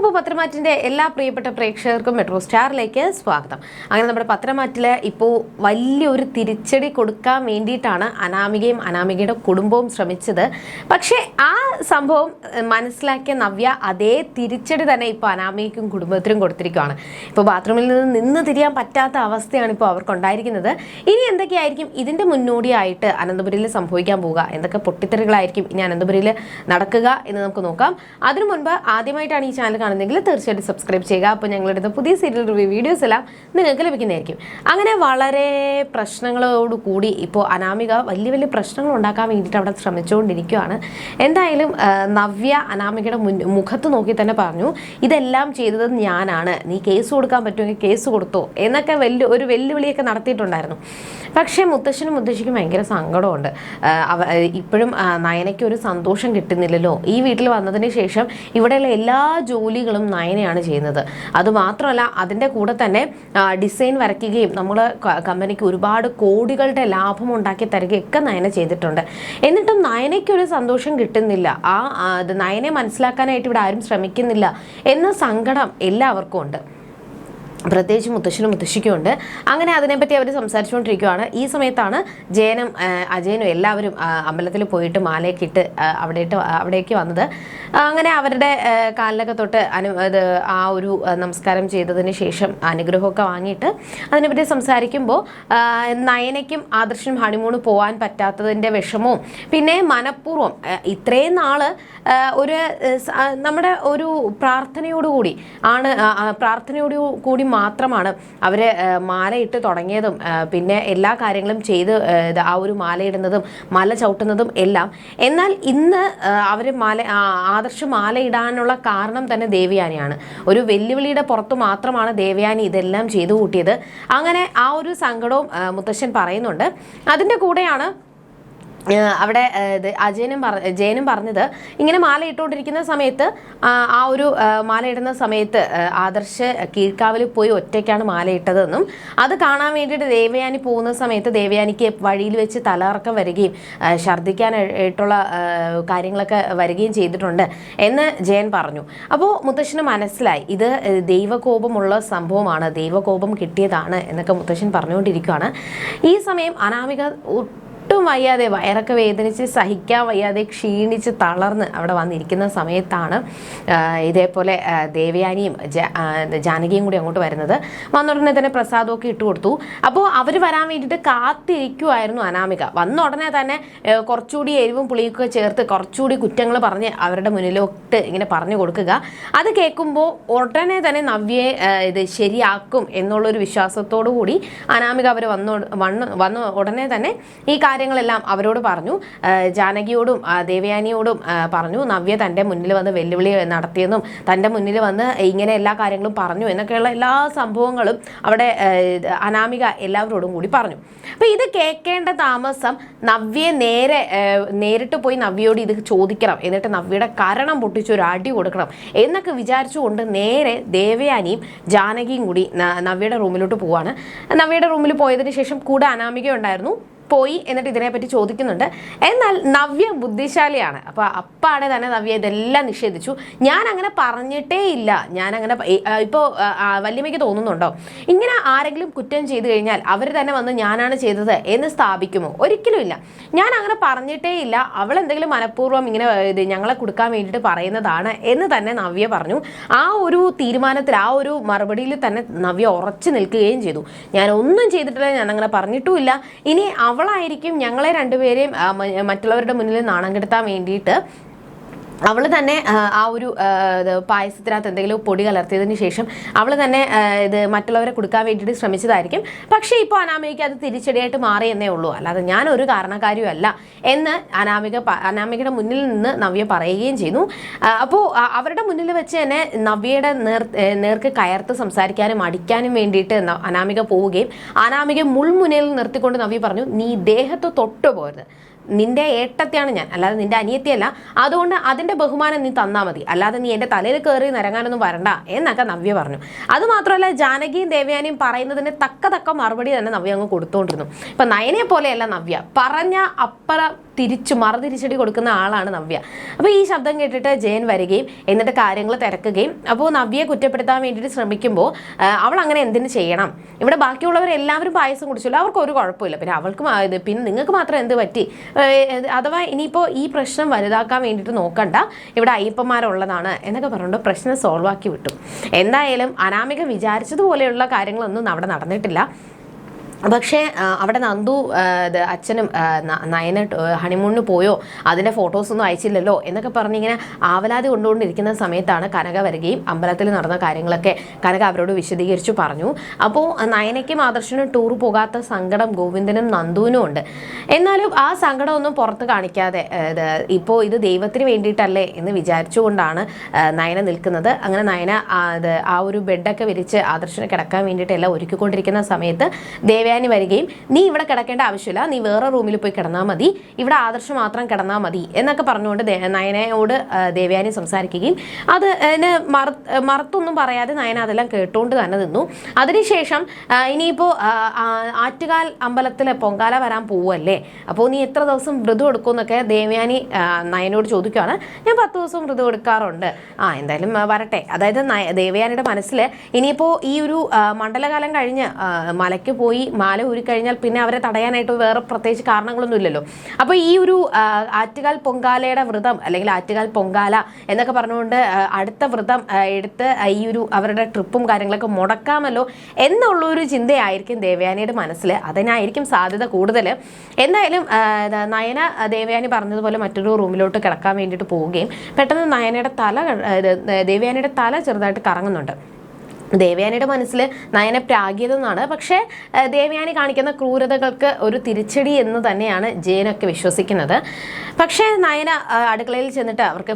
മുമ്പ് പത്രമാറ്റിന്റെ എല്ലാ പ്രിയപ്പെട്ട പ്രേക്ഷകർക്കും മെട്രോ സ്റ്റാറിലേക്ക് സ്വാഗതം. അങ്ങനെ നമ്മുടെ പത്രമാറ്റിൽ ഇപ്പോൾ വലിയൊരു തിരിച്ചടി കൊടുക്കാൻ വേണ്ടിയിട്ടാണ് അനാമികയും അനാമികയുടെ കുടുംബവും ശ്രമിച്ചത്. പക്ഷേ ആ സംഭവം മനസ്സിലാക്കിയ നവ്യ അതേ തിരിച്ചടി തന്നെ ഇപ്പോൾ അനാമികയ്ക്കും കുടുംബത്തിനും കൊടുത്തിരിക്കുകയാണ്. ഇപ്പോൾ ബാത്റൂമിൽ നിന്ന് നിന്ന് തിരിയാൻ പറ്റാത്ത അവസ്ഥയാണ് ഇപ്പോൾ അവർക്കുണ്ടായിരിക്കുന്നത്. ഇനി എന്തൊക്കെയായിരിക്കും ഇതിന്റെ മുന്നോടിയായിട്ട് അനന്തപുരിയിൽ സംഭവിക്കാൻ പോവുക? എന്തൊക്കെ പൊട്ടിത്തെറികളായിരിക്കും ഇനി അനന്തപുരിയിൽ നടക്കുക എന്ന് നമുക്ക് നോക്കാം. അതിനു മുൻപ് ആദ്യമായിട്ടാണ് ഈ ചാനൽ കാണുന്നതെങ്കിൽ തീർച്ചയായിട്ടും സബ്സ്ക്രൈബ് ചെയ്യുക. അപ്പോൾ ഞങ്ങളെടുത്ത പുതിയ സീരിയൽ റിവ്യൂ വീഡിയോസ് എല്ലാം നിങ്ങൾക്ക് ലഭിക്കുന്നതായിരിക്കും. അങ്ങനെ വളരെ പ്രശ്നങ്ങളോട് കൂടി ഇപ്പോൾ അനാമിക വലിയ വലിയ പ്രശ്നങ്ങൾ ഉണ്ടാക്കാൻ വേണ്ടിയിട്ട് അവിടെ ശ്രമിച്ചുകൊണ്ടിരിക്കുകയാണ് എന്തായാലും നവ്യ അനാമികയുടെ മുഖത്ത് നോക്കി തന്നെ പറഞ്ഞു ഇതെല്ലാം ചെയ്തത് ഞാനാണ്. നീ കേസ് കൊടുക്കാൻ പറ്റുമെങ്കിൽ കേസ് കൊടുത്തോ. എന്നൊക്കെ വലിയ ഒരു വെല്ലുവിളിയൊക്കെ നടത്തിയിട്ടുണ്ടായിരുന്നു. പക്ഷേ മുത്തശ്ശനും മുത്തശ്ശിക്കും ഭയങ്കര സങ്കടമുണ്ട്. ഇപ്പോഴും നയനയ്ക്ക് ഒരു സന്തോഷം കിട്ടുന്നില്ലല്ലോ. ഈ വീട്ടിൽ വന്നതിന് ശേഷം ഇവിടെയുള്ള എല്ലാ ജോലികളും നയനയാണ് ചെയ്യുന്നത്. അതുമാത്രമല്ല അതിന്റെ കൂടെ തന്നെ ഡിസൈൻ വരയ്ക്കുകയും നമ്മൾ കമ്പനിക്ക് ഒരുപാട് കോടികളുടെ ലാഭം ഉണ്ടാക്കി തരികയൊക്കെ നയന ചെയ്തിട്ടുണ്ട്. എന്നിട്ടും നയനയ്ക്കൊരു സന്തോഷം കിട്ടുന്നില്ല. ആ നയനെ മനസ്സിലാക്കാനായിട്ട് ഇവിടെ ആരും ശ്രമിക്കുന്നില്ല എന്ന സങ്കടം എല്ലാവർക്കും ഉണ്ട്. പ്രത്യേകിച്ച് മുത്തശ്ശനും മുത്തശ്ശിക്കും ഉണ്ട്. അങ്ങനെ അതിനെപ്പറ്റി അവർ സംസാരിച്ചുകൊണ്ടിരിക്കുകയാണ് ഈ സമയത്താണ് ജയനും അജയനും എല്ലാവരും അമ്പലത്തിൽ പോയിട്ട് മാലയൊക്കെ ഇട്ട് അവിടെ അവിടേക്ക് വന്നത്. അങ്ങനെ അവരുടെ കാലിലൊക്കെ തൊട്ട് അനു ആ ഒരു നമസ്കാരം ചെയ്തതിന് ശേഷം അനുഗ്രഹമൊക്കെ വാങ്ങിയിട്ട് അതിനെപ്പറ്റി സംസാരിക്കുമ്പോൾ നയനയ്ക്കും ആദർശനും ഹണിമൂണ് പോകാൻ പറ്റാത്തതിന്റെ വിഷമവും പിന്നെ മനഃപൂർവം ഇത്രയും നാൾ ഒരു നമ്മുടെ ഒരു പ്രാർത്ഥനയോടുകൂടി ആണ് ആ, കൂടി മാത്രമാണ് അവർ മാലയിട്ട് തുടങ്ങിയതും പിന്നെ എല്ലാ കാര്യങ്ങളും ചെയ്ത് ആ, ഒരു മാലയിടുന്നതും മല ചവിട്ടുന്നതും എല്ലാം. എന്നാൽ ഇന്ന് അവർ മാല ആദർശ ആദർശ് മാല ഇടാനുള്ള കാരണം തന്നെ ദേവയാനിയാണ്. ഒരു വെല്ലുവിളിയുടെ പുറത്തു മാത്രമാണ് ദേവയാനി ഇതെല്ലാം ചെയ്തു കൂട്ടിയത്. അങ്ങനെ ആ ഒരു സങ്കടവും മുത്തശ്ശൻ പറയുന്നുണ്ട്. അതിന്റെ കൂടെയാണ് അവിടെ അജയനും പറ ജയനും പറഞ്ഞത് ഇങ്ങനെ മാല ഇട്ടുകൊണ്ടിരിക്കുന്ന സമയത്ത് ആ ഒരു മാല ഇടുന്ന സമയത്ത് ആദർശ് കീഴ്ക്കാവിൽ പോയി ഒറ്റയ്ക്കാണ് മാല ഇട്ടതെന്നും അത് കാണാൻ വേണ്ടിയിട്ട് ദേവയാനി പോകുന്ന സമയത്ത് ദേവയാനിക്ക് വഴിയിൽ വെച്ച് തലകറക്കം വരികയും ഛർദ്ദിക്കാനായിട്ടുള്ള കാര്യങ്ങളൊക്കെ വരികയും ചെയ്തിട്ടുണ്ട് എന്ന് ജയൻ പറഞ്ഞു. അപ്പോൾ മുത്തശ്ശന് മനസ്സിലായി ഇത് ദൈവകോപമുള്ള സംഭവമാണ് ദൈവകോപം കിട്ടിയതാണ് എന്നൊക്കെ മുത്തശ്ശൻ പറഞ്ഞുകൊണ്ടിരിക്കുകയാണ് ഈ സമയം അനാമിക ഒട്ടും വയ്യാതെ വയറൊക്കെ വേദനിച്ച് സഹിക്കാൻ വയ്യാതെ ക്ഷീണിച്ച് തളർന്ന് അവിടെ വന്നിരിക്കുന്ന സമയത്താണ് ഇതേപോലെ ദേവയാനിയും ജാനകിയും കൂടി അങ്ങോട്ട് വരുന്നത്. വന്ന ഉടനെ തന്നെ പ്രസാദമൊക്കെ ഇട്ട് കൊടുത്തു. അപ്പോൾ അവർ വരാൻ വേണ്ടിയിട്ട് കാത്തിരിക്കുമായിരുന്നു അനാമിക. വന്ന ഉടനെ തന്നെ കുറച്ചുകൂടി എരിവും പുളിയൊക്കെ ചേർത്ത് കുറച്ചുകൂടി കുറ്റങ്ങൾ പറഞ്ഞ് അവരുടെ മുന്നിലോട്ട് ഇങ്ങനെ പറഞ്ഞു കൊടുക്കുക. അത് കേൾക്കുമ്പോൾ ഉടനെ തന്നെ നവ്യെ ഇത് ശരിയാക്കും എന്നുള്ളൊരു വിശ്വാസത്തോടു കൂടി അനാമിക അവർ വന്നു വന്ന് വന്ന ഉടനെ തന്നെ ഈ കാര്യങ്ങളെല്ലാം അവരോട് പറഞ്ഞു. ജാനകിയോടും ദേവയാനിയോടും പറഞ്ഞു. നവ്യ തന്റെ മുന്നിൽ വന്ന് വെല്ലുവിളി നടത്തിയെന്നും തന്റെ മുന്നിൽ വന്ന് ഇങ്ങനെ എല്ലാ കാര്യങ്ങളും പറഞ്ഞു എന്നൊക്കെയുള്ള എല്ലാ സംഭവങ്ങളും അവിടെ അനാമിക എല്ലാവരോടും കൂടി പറഞ്ഞു. അപ്പോൾ ഇത് കേൾക്കേണ്ട താമസം നവ്യയെ നേരെ നേരിട്ട് പോയി നവ്യയോട് ഇത് ചോദിക്കണം. എന്നിട്ട് നവ്യയുടെ കരണം പൊട്ടിച്ച് ഒരു അടി കൊടുക്കണം എന്നൊക്കെ വിചാരിച്ചുകൊണ്ട് നേരെ ദേവയാനിയും ജാനകിയും കൂടി നവ്യയുടെ റൂമിലോട്ട് പോവാണ്. നവ്യയുടെ റൂമിൽ പോയതിന് ശേഷം കൂടെ അനാമിക ഉണ്ടായിരുന്നു. പോയി എന്നിട്ട് ഇതിനെപ്പറ്റി ചോദിക്കുന്നുണ്ട്. എന്നാൽ നവ്യ ബുദ്ധിശാലിയാണ്. അപ്പോൾ അപ്പാടെ തന്നെ നവ്യ ഇതെല്ലാം നിഷേധിച്ചു. ഞാൻ അങ്ങനെ പറഞ്ഞിട്ടേ ഇല്ല. ഞാൻ അങ്ങനെ ഇപ്പോൾ വല്യമ്മയ്ക്ക് തോന്നുന്നുണ്ടോ? ഇങ്ങനെ ആരെങ്കിലും കുറ്റം ചെയ്തു കഴിഞ്ഞാൽ അവർ തന്നെ വന്ന് ഞാനാണ് ചെയ്തത് എന്ന് സ്ഥാപിക്കുമോ? ഒരിക്കലും ഇല്ല. ഞാൻ അങ്ങനെ പറഞ്ഞിട്ടേ ഇല്ല. അവൾ എന്തെങ്കിലും മനഃപൂർവം ഇങ്ങനെ ഇത് ഞങ്ങളെ കൊടുക്കാൻ വേണ്ടിയിട്ട് പറയുന്നതാണ് എന്ന് തന്നെ നവ്യ പറഞ്ഞു. ആ ഒരു തീരുമാനത്തിൽ ആ ഒരു മറുപടിയിൽ തന്നെ നവ്യ ഉറച്ചു നിൽക്കുകയും ചെയ്തു. ഞാൻ ഒന്നും ചെയ്തിട്ടില്ല ഞാൻ അങ്ങനെ പറഞ്ഞിട്ടുമില്ല. ഇനി അവളായിരിക്കും ഞങ്ങളെ രണ്ടുപേരെയും മറ്റുള്ളവരുടെ മുന്നിൽ നാണം കെടുത്താൻ വേണ്ടിയിട്ട് അവൾ തന്നെ ആ, ഒരു പായസത്തിനകത്ത് എന്തെങ്കിലും പൊടി കലർത്തിയതിന് ശേഷം അവൾ തന്നെ ഇത് മറ്റുള്ളവരെ കൊടുക്കാൻ വേണ്ടിയിട്ട് ശ്രമിച്ചതായിരിക്കും. പക്ഷേ ഇപ്പോൾ അനാമികയ്ക്ക് അത് തിരിച്ചടിയായിട്ട് മാറി എന്നേ ഉള്ളൂ. അല്ലാതെ ഞാൻ ഒരു കാരണക്കാരിയുമല്ല എന്ന് അനാമിക അനാമികയുടെ മുന്നിൽ നിന്ന് നവ്യ പറയുകയും ചെയ്യുന്നു. അപ്പോൾ അവരുടെ മുന്നിൽ വെച്ച് തന്നെ നവ്യയുടെ നേർ നേർക്ക് കയർത്ത് സംസാരിക്കാനും അടിക്കാനും വേണ്ടിയിട്ട് അനാമിക പോവുകയും അനാമിക മുൾമുനയിൽ നിർത്തിക്കൊണ്ട് നവ്യ പറഞ്ഞു നീ ദേഹത്ത് തൊട്ടു പോരുത് നിന്റെ ഏട്ടത്തെയാണ് ഞാൻ. അല്ലാതെ നിന്റെ അനിയത്തിയല്ല. അതുകൊണ്ട് അതിന്റെ ബഹുമാനം നീ തന്നാ മതി. അല്ലാതെ നീ എന്റെ തലയിൽ കയറി നിരങ്ങാനൊന്നും വരണ്ട എന്നൊക്കെ നവ്യ പറഞ്ഞു. അതുമാത്രമല്ല ജാനകിയും ദേവയാനിയും പറയുന്നതിന് തക്ക തക്ക മറുപടി തന്നെ നവ്യ അങ്ങ് കൊടുത്തുകൊണ്ടിരുന്നു ഇപ്പൊ നയനെ പോലെയല്ല നവ്യ. പറഞ്ഞ അപ്പുറം തിരിച്ചു മറുതിരിച്ചടി കൊടുക്കുന്ന ആളാണ് നവ്യ. അപ്പോൾ ഈ ശബ്ദം കേട്ടിട്ട് ജയൻ വരികയും എന്നിട്ട് കാര്യങ്ങൾ തിരക്കുകയും അപ്പോൾ നവ്യയെ കുറ്റപ്പെടുത്താൻ വേണ്ടിയിട്ട് ശ്രമിക്കുമ്പോൾ അവൾ അങ്ങനെ എന്തിനു ചെയ്യണം? ഇവിടെ ബാക്കിയുള്ളവർ എല്ലാവരും പായസം കുടിച്ചല്ലോ അവർക്ക് ഒരു കുഴപ്പമില്ല. പിന്നെ അവൾക്ക് പിന്നെ നിങ്ങൾക്ക് മാത്രം എന്ത് പറ്റി? അഥവാ ഇനിയിപ്പോൾ ഈ പ്രശ്നം വലുതാക്കാൻ വേണ്ടിയിട്ട് നോക്കണ്ട. ഇവിടെ അയ്യപ്പന്മാരുള്ളതാണ് എന്നൊക്കെ പറഞ്ഞുകൊണ്ട് പ്രശ്നം സോൾവ് ആക്കി വിട്ടു. എന്തായാലും അനാമിക വിചാരിച്ചതുപോലെയുള്ള കാര്യങ്ങളൊന്നും അവിടെ നടന്നിട്ടില്ല. പക്ഷേ അവിടെ നന്ദു അച്ഛനും നയന ഹണിമൂണിന് പോയോ? അതിന്റെ ഫോട്ടോസൊന്നും അയച്ചില്ലല്ലോ? എന്നൊക്കെ പറഞ്ഞിങ്ങനെ ആവലാതി കൊണ്ടുകൊണ്ടിരിക്കുന്ന സമയത്താണ് കനക വരികയും അമ്പലത്തിൽ നടന്ന കാര്യങ്ങളൊക്കെ കനക അവരോട് വിശദീകരിച്ചു പറഞ്ഞു. അപ്പോൾ നയനയ്ക്കും ആദർശനും ടൂർ പോകാത്ത സങ്കടം ഗോവിന്ദനും നന്ദുവിനും ഉണ്ട്. എന്നാലും ആ സങ്കടമൊന്നും പുറത്ത് കാണിക്കാതെ ഇപ്പോൾ ഇത് ദൈവത്തിന് വേണ്ടിയിട്ടല്ലേ എന്ന് വിചാരിച്ചുകൊണ്ടാണ് നയന നിൽക്കുന്നത്. അങ്ങനെ നയന ആ, ഒരു ബെഡൊക്കെ വിരിച്ച് ആദർശന് കിടക്കാൻ വേണ്ടിയിട്ടെല്ലാം ഒരുക്കിക്കൊണ്ടിരിക്കുന്ന സമയത്ത് ദേവയാനി വരികയും നീ ഇവിടെ കിടക്കേണ്ട ആവശ്യമില്ല നീ വേറെ റൂമിൽ പോയി കിടന്നാൽ മതി ഇവിടെ ആദർശം മാത്രം കിടന്നാൽ മതി എന്നൊക്കെ പറഞ്ഞുകൊണ്ട് നയനയോട് ദേവയാനി സംസാരിക്കുകയും അത് മറ മറത്തൊന്നും പറയാതെ നയന അതെല്ലാം കേട്ടുകൊണ്ട് തന്നെ നിന്നു. അതിനുശേഷം ഇനിയിപ്പോൾ ആറ്റുകാൽ അമ്പലത്തിൽ പൊങ്കാല വരാൻ പോവല്ലേ അപ്പോൾ നീ എത്ര ദിവസം വ്രതം എടുക്കുമെന്നൊക്കെ ദേവയാനി നയനോട് ചോദിക്കുകയാണ് ഞാൻ പത്ത് ദിവസം വ്രതം എടുക്കാറുണ്ട്. ആ എന്തായാലും വരട്ടെ. അതായത് നയ- ദേവയാനിയുടെ മനസ്സിൽ ഇനിയിപ്പോൾ ഈ ഒരു മണ്ഡലകാലം കഴിഞ്ഞ് മലയ്ക്ക് പോയി മാല ഊരിക്കഴിഞ്ഞാൽ പിന്നെ അവരെ തടയാനായിട്ട് വേറെ പ്രത്യേകിച്ച് കാരണങ്ങളൊന്നുമില്ലല്ലോ. അപ്പോൾ ഈ ഒരു ആറ്റുകാൽ പൊങ്കാലയുടെ വ്രതം അല്ലെങ്കിൽ ആറ്റുകാൽ പൊങ്കാല എന്നൊക്കെ പറഞ്ഞുകൊണ്ട് അടുത്ത വ്രതം എടുത്ത് ഈ ഒരു അവരുടെ ട്രിപ്പും കാര്യങ്ങളൊക്കെ മുടക്കാമല്ലോ എന്നുള്ളൊരു ചിന്തയായിരിക്കും ദേവയാനിയുടെ മനസ്സിൽ. അതിനായിരിക്കും സാധ്യത കൂടുതൽ. എന്തായാലും നയന ദേവയാനി പറഞ്ഞതുപോലെ മറ്റൊരു റൂമിലോട്ട് കിടക്കാൻ വേണ്ടിയിട്ട് പോവുകയും പെട്ടെന്ന് നയനയുടെ തല ദേവയാനിയുടെ തല ചെറുതായിട്ട് കറങ്ങുന്നുണ്ട്. ദേവയാനിയുടെ മനസ്സിൽ നയന പ്രാഗിയതെന്നാണ്. പക്ഷേ ദേവയാനി കാണിക്കുന്ന ക്രൂരതകൾക്ക് ഒരു തിരിച്ചടി എന്ന് തന്നെയാണ് ജയനൊക്കെ വിശ്വസിക്കുന്നത്. പക്ഷേ നയന അടുക്കളയിൽ ചെന്നിട്ട് അവർക്ക്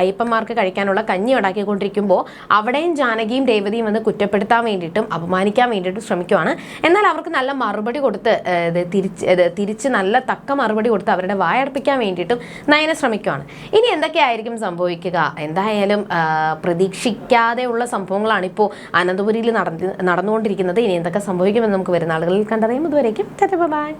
അയ്യപ്പന്മാർക്ക് കഴിക്കാനുള്ള കഞ്ഞി ഉണ്ടാക്കിക്കൊണ്ടിരിക്കുമ്പോൾ അവിടെയും ജാനകിയും രേവതിയും വന്ന് കുറ്റപ്പെടുത്താൻ വേണ്ടിയിട്ടും അപമാനിക്കാൻ വേണ്ടിയിട്ടും ശ്രമിക്കുവാണ്. എന്നാൽ അവർക്ക് നല്ല മറുപടി കൊടുത്ത് തിരിച്ച് തിരിച്ച് നല്ല തക്ക മറുപടി കൊടുത്ത് അവരുടെ വായടപ്പിക്കാൻ വേണ്ടിയിട്ടും നയന ശ്രമിക്കുവാണ്. ഇനി എന്തൊക്കെയായിരിക്കും സംഭവിക്കുക? എന്തായാലും പ്രതീക്ഷിക്കാതെയുള്ള സംഭവങ്ങളാണ് ഇപ്പോൾ അനന്തപുരിയിൽ നടന്നു നടന്നുകൊണ്ടിരിക്കുന്നത് ഇനി എന്തൊക്കെ സംഭവിക്കുമെന്ന് നമുക്ക് വരുന്ന ആളുകളിൽ കണ്ടറിയാം. ഇതുവരേക്കും ബൈ.